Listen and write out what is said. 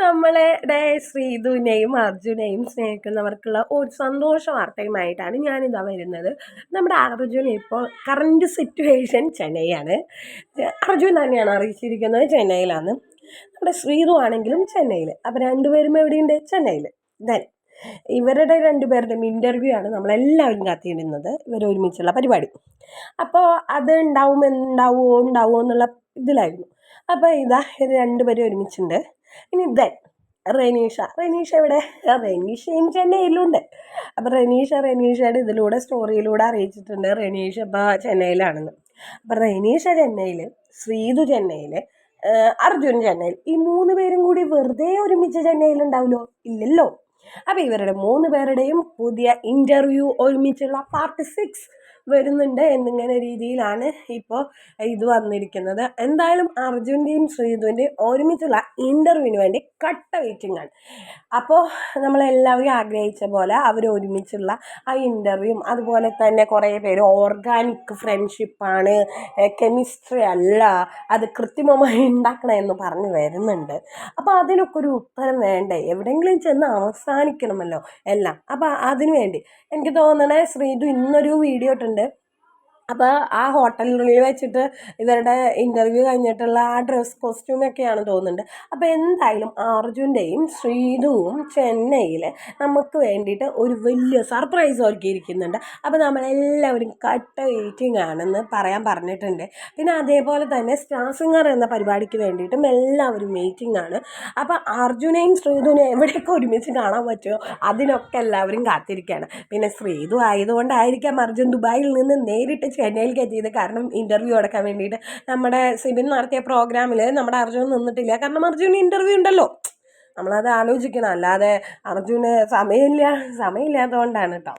നമ്മളുടെ ശ്രീധുവിനെയും അർജുനെയും സ്നേഹിക്കുന്നവർക്കുള്ള ഒരു സന്തോഷ വാർത്തയുമായിട്ടാണ് ഞാനിതാ വരുന്നത്. നമ്മുടെ അർജുൻ ഇപ്പോൾ കറണ്ട് സിറ്റുവേഷൻ ചെന്നൈയാണ്. അർജുൻ തന്നെയാണ് അറിയിച്ചിരിക്കുന്നത് ചെന്നൈയിലാണ്. നമ്മുടെ ശ്രീധു ആണെങ്കിലും ചെന്നൈയിൽ അപ്പോൾ രണ്ടുപേരും എവിടെയുണ്ട്? ചെന്നൈയിൽ ദെൻ ഇവരുടെ രണ്ടുപേരുടെയും ഇന്റർവ്യൂ ആണ് നമ്മളെല്ലാവരും കാത്തിരുന്നത് ഇവർ ഒരുമിച്ചുള്ള പരിപാടി. അപ്പോൾ അത് ഉണ്ടാവുമെന്നുണ്ടാവുമോ ഉണ്ടാവുമോ എന്നുള്ള ഇതിലായിരുന്നു. അപ്പോൾ ഇത് രണ്ടുപേരും ഒരുമിച്ചുണ്ട്. ഇനി ദെൻ റെനീഷ. റെനീഷ എവിടെ? റെനീഷയും ചെന്നൈയിലുണ്ട്. അപ്പോൾ റെനീഷ റെനീഷയുടെ ഇതിലൂടെ സ്റ്റോറിയിലൂടെ അറിയിച്ചിട്ടുണ്ട് റെനീഷ ഇപ്പോൾ ചെന്നൈയിലാണെന്ന്. അപ്പോൾ റെനീഷ ചെന്നൈയിൽ ശ്രീതു ചെന്നൈയിൽ അർജുൻ ചെന്നൈയിൽ ഈ മൂന്ന് പേരും കൂടി വെറുതെ ഒരുമിച്ച് ചെന്നൈയിൽ ഉണ്ടാവുമല്ലോ ഇല്ലല്ലോ. അപ്പോൾ ഇവരുടെ മൂന്ന് പേരുടെയും പുതിയ ഇന്റർവ്യൂ ഒരുമിച്ചുള്ള പാർട്ട് സിക്സ് വരുന്നുണ്ട് എന്നിങ്ങനെ രീതിയിലാണ് ഇപ്പോൾ ഇത് വന്നിരിക്കുന്നത്. എന്തായാലും അർജുന്റെയും ശ്രീധുവിന്റെയും ഒരുമിച്ചുള്ള ഇന്റർവ്യൂവിന് വേണ്ടി കട്ട വെയിറ്റിംഗ് ആണ്. അപ്പോൾ നമ്മളെല്ലാവരും ആഗ്രഹിച്ച പോലെ അവർ ഒരുമിച്ചുള്ള ആ ഇന്റർവ്യൂവും അതുപോലെ തന്നെ കുറേ പേര് ഓർഗാനിക് ഫ്രണ്ട്ഷിപ്പാണ് കെമിസ്ട്രി അല്ല അത് കൃത്രിമമായി ഉണ്ടാക്കണമെന്ന് പറഞ്ഞ് വരുന്നുണ്ട്. അപ്പോൾ അതിനൊക്കെ ഒരു ഉത്തരം വേണ്ടേ? എവിടെയെങ്കിലും ചെന്ന് അവസാനിക്കണമല്ലോ എല്ലാം. അപ്പോൾ അതിനു വേണ്ടി എനിക്ക് തോന്നണേ ശ്രീതു ഇന്നൊരു വീഡിയോ ഇട്ടുണ്ട് അപ്പോൾ ആ ഹോട്ടലിനുള്ളിൽ വെച്ചിട്ട് ഇവരുടെ ഇന്റർവ്യൂ കഴിഞ്ഞിട്ടുള്ള ആ ഡ്രസ് കോസ്റ്റ്യൂമൊക്കെയാണ് തോന്നുന്നുണ്ട്. അപ്പോൾ എന്തായാലും അർജുന്റെയും ശ്രീതുവും ചെന്നൈയിൽ നമുക്ക് വേണ്ടിയിട്ട് ഒരു വലിയ സർപ്രൈസ് ഒരുക്കിയിരിക്കുന്നുണ്ട് അപ്പോൾ നമ്മളെല്ലാവരും കട്ട വെയിറ്റിംഗ് ആണെന്ന് പറയാൻ പറഞ്ഞിട്ടുണ്ട്. പിന്നെ അതേപോലെ തന്നെ സ്റ്റാർ സിംഗർ എന്ന പരിപാടിക്ക് വേണ്ടിയിട്ടും എല്ലാവരും വെയിറ്റിംഗ് ആണ്. അപ്പോൾ അർജുനെയും ശ്രീതുവിനെ എവിടെയൊക്കെ ഒരുമിച്ച് കാണാൻ പറ്റുമോ അതിനൊക്കെ എല്ലാവരും കാത്തിരിക്കുകയാണ് പിന്നെ ശ്രീതു ആയതുകൊണ്ടായിരിക്കാം അർജുൻ ദുബായിൽ നിന്ന് നേരിട്ട് ചെന്നൈയിലേക്ക് എത്തിയത് കാരണം ഇന്റർവ്യൂ അടക്കാൻ വേണ്ടിയിട്ട്. നമ്മുടെ സിബിൻ നടത്തിയ പ്രോഗ്രാമിൽ നമ്മുടെ അർജുൻ നിന്നിട്ടില്ല. കാരണം അർജുന് ഇന്റർവ്യൂ ഉണ്ടല്ലോ. നമ്മളത് ആലോചിക്കണം. അല്ലാതെ അർജുന് സമയമില്ല സമയമില്ലാത്തതുകൊണ്ടാണ് കേട്ടോ